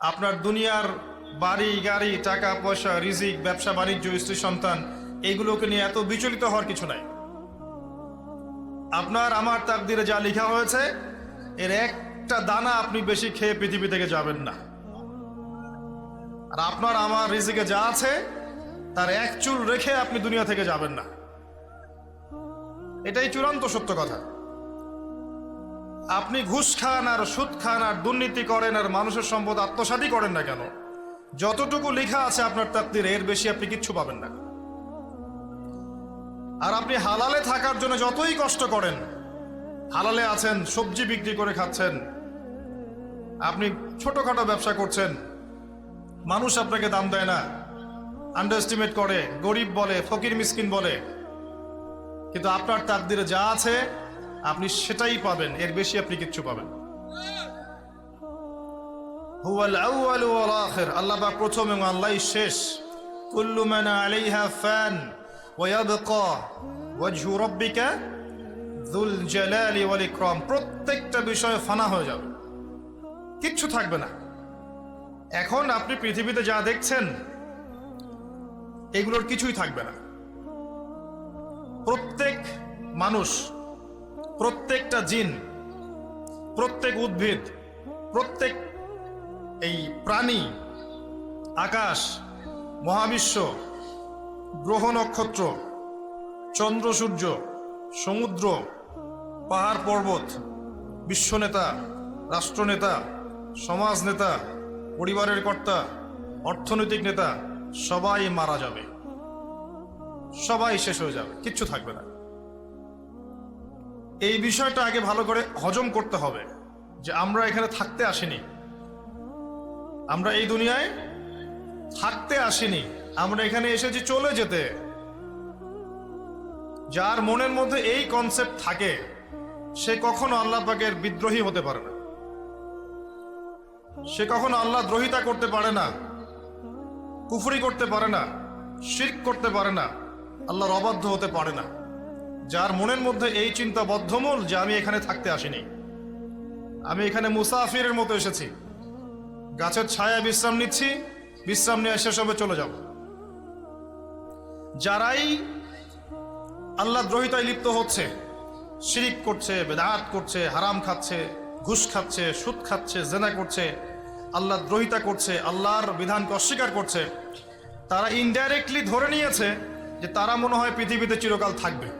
আপনার দুনিয়ার বাড়ি, গাড়ি, টাকা, পয়সা, রিজিক, ব্যবসা, বাণিজ্য, স্ত্রী, সন্তান এইগুলোকে নিয়ে এত বিচলিত হওয়ার কিছু নাই। আপনার আমার তাকদিরে যা লেখা হয়েছে, এর একটা দানা আপনি বেশি খেয়ে পৃথিবী থেকে যাবেন না। আর আপনার আমার রিজিকে যা আছে, তার এক চুল রেখে আপনি দুনিয়া থেকে যাবেন না। এটাই চূড়ান্ত সত্য কথা। আপনি ঘুষ খান আর সুদ খান আর দুর্নীতি করেন আর মানুষের সম্পদ আত্মসাদী করেন না কেন? যতটুকু লেখা আছে আপনার তাকদিরে এর বেশি আপনি কিচ্ছু পাবেন না। আর আপনি হালালে থাকার জন্য যতই কষ্ট করেন, হালালে আছেন, সবজি বিক্রি করে খাচ্ছেন, আপনি ছোটখাটো ব্যবসা করছেন, মানুষ আপনাকে দাম দেয় না আন্ডারস্টিমেট করে, গরিব বলে, ফকির মিসকিন বলে। কিন্তু আপনার তাকদিরে যা আছে আপনি সেটাই পাবেন, এর বেশি আপনি কিচ্ছু পাবেন আল্লাহ পাক প্রথম এবং আল্লাহই শেষ। কুল্লু মান আলাইহা ফান ওয়া ইয়াবকা ওয়াজহু রাব্বিকা যুল জালালি ওয়াল ইকরাম। প্রত্যেকটা বিষয় ফানা হয়ে যাবে। কিচ্ছু থাকবে না। এখন আপনি পৃথিবীতে যা দেখছেন, এগুলোর কিছুই থাকবে না। প্রত্যেক মানুষ প্রত্যেকটা জিন, প্রত্যেক উদ্ভিদ, প্রত্যেক এই প্রাণী, আকাশ, মহাবিশ্ব, গ্রহ নক্ষত্র, চন্দ্র, সূর্য, সমুদ্র, পাহাড় পর্বত, বিশ্বনেতা, রাষ্ট্রনেতা সমাজ নেতা পরিবারের কর্তা, অর্থনৈতিক নেতা, সবাই মারা যাবে। সবাই শেষ হয়ে যাবে, কিচ্ছু থাকবে না। এই বিষয়টা আগে ভালো করে হজম করতে হবে যে আমরা এখানে থাকতে আসিনি। আমরা এই দুনিয়ায় থাকতে আসিনি। আমরা এখানে এসেছি চলে যেতে। যার মনের মধ্যে এই কনসেপ্ট থাকে, সে কখনো আল্লাহ পাকের বিদ্রোহী হতে পারে না। সে কখনো আল্লাহ দ্রোহিতা করতে পারে না, কুফরি করতে পারে না, শির্ক করতে পারে না, আল্লাহর অবাধ্য হতে পারে না। যার মনের মধ্যে এই চিন্তা বদ্ধমূল যে আমি এখানে থাকতে আসিনি। আমি এখানে মুসাফিরের মতো এসেছি। গাছের ছায়া বিশ্রাম নিচ্ছি, বিশ্রাম নিয়ে শেষ হবে, চলে যাব। যারাই আল্লাহ দ্রোহিতায় লিপ্ত হচ্ছে, শিরিক করছে, বেদাত করছে, হারাম খাচ্ছে, ঘুষ খাচ্ছে, সুদ খাচ্ছে, জেনা করছে, আল্লাহ দ্রোহিতা করছে, আল্লাহর বিধানকে অস্বীকার করছে, তারা ইনডাইরেক্টলি ধরে নিয়েছে যে তারা মনে হয় পৃথিবীতে চিরকাল থাকবে।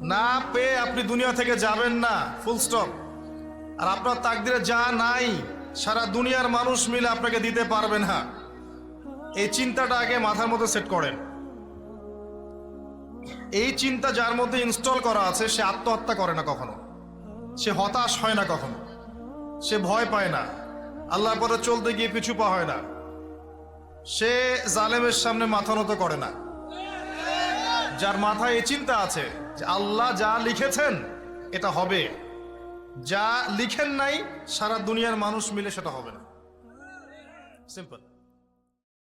না পেয়ে আপনি দুনিয়া থেকে যাবেন না ফুল স্টপ আর আপনার তাকদিরে যা নাই, সারা দুনিয়ার মানুষ মিলে আপনাকে দিতে পারবে না। এই চিন্তাটা আগে মাথার মধ্যে সেট করেন। এই চিন্তা যার মধ্যে ইনস্টল করা আছে, সে আত্মহত্যা করে না কখনো। সে হতাশ হয় না কখনো। সে ভয় পায় না। আল্লাহর পরে চলতে গিয়ে পিছু পা হয় না। সে জালেমের সামনে মাথা নত করে না। যার মাথায় এই চিন্তা আছে যে আল্লাহ যা লিখেছেন, এটা হবে। যা লিখেন নাই, সারা দুনিয়ার মানুষ মিলে সেটা হবে না। সিম্পল